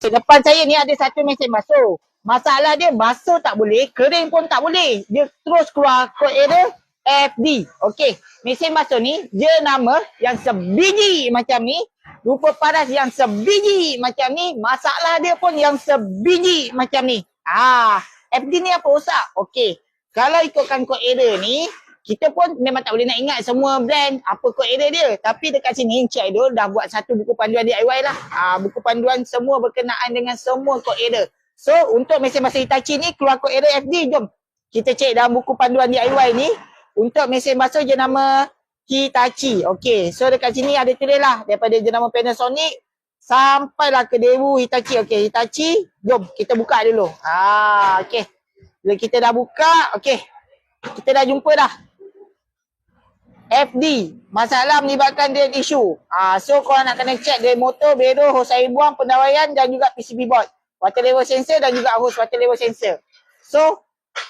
Depan saya ni ada satu mesin basuh. Masalah dia basuh tak boleh, kering pun tak boleh. Dia terus keluar kod error FD. Okey, mesin basuh ni dia nama yang sebiji macam ni. Rupa paras yang sebiji macam ni. Masalah dia pun yang sebiji macam ni. Ah, FD ni apa rosak? Okey, kalau ikutkan kod error ni, kita pun memang tak boleh nak ingat semua brand apa kod error dia. Tapi dekat sini Encik Aidul dah buat satu buku panduan DIY lah. Ha, buku panduan semua berkenaan dengan semua kod error. So untuk mesin basuh Hitachi ni keluar kod error FD jom. Kita cek dalam buku panduan DIY ni. Untuk mesin basuh jenama Hitachi. Okay so dekat sini ada tulis lah daripada jenama Panasonic sampailah ke Dewu Hitachi. Okay Hitachi jom kita buka dulu. Ha, okay. Bila kita dah buka, okay. Kita dah jumpa dah. FD, masalah melibatkan drain issue. Ah, so korang nak kena check drain motor, bero, hose air buang, pendawaian dan juga PCB board. Water level sensor dan juga hose water level sensor. So,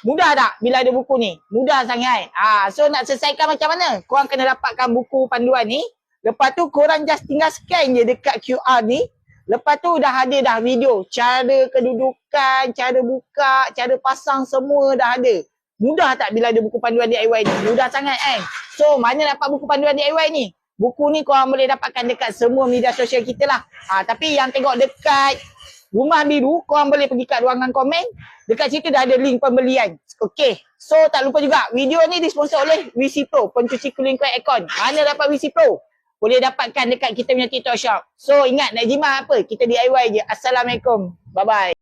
mudah tak bila ada buku ni? Mudah sangat. Ah, so nak selesaikan macam mana? Korang kena dapatkan buku panduan ni. Lepas tu korang just tinggal scan je dekat QR ni. Lepas tu dah ada dah video. Cara kedudukan, cara buka, cara pasang semua dah ada. Mudah tak bila ada buku panduan DIY ni? Mudah sangat kan? So mana dapat buku panduan DIY ni? Buku ni korang boleh dapatkan dekat semua media sosial kita lah. Ha, tapi yang tengok dekat rumah biru, korang boleh pergi kat ruangan komen. Dekat situ dah ada link pembelian. Okay. So tak lupa juga video ni disponsor oleh WC Pro. Pencuci cooling coil aircon. Mana dapat WC Pro? Boleh dapatkan dekat kita punya TikTok shop. So ingat nak jimat apa? Kita DIY je. Assalamualaikum. Bye-bye.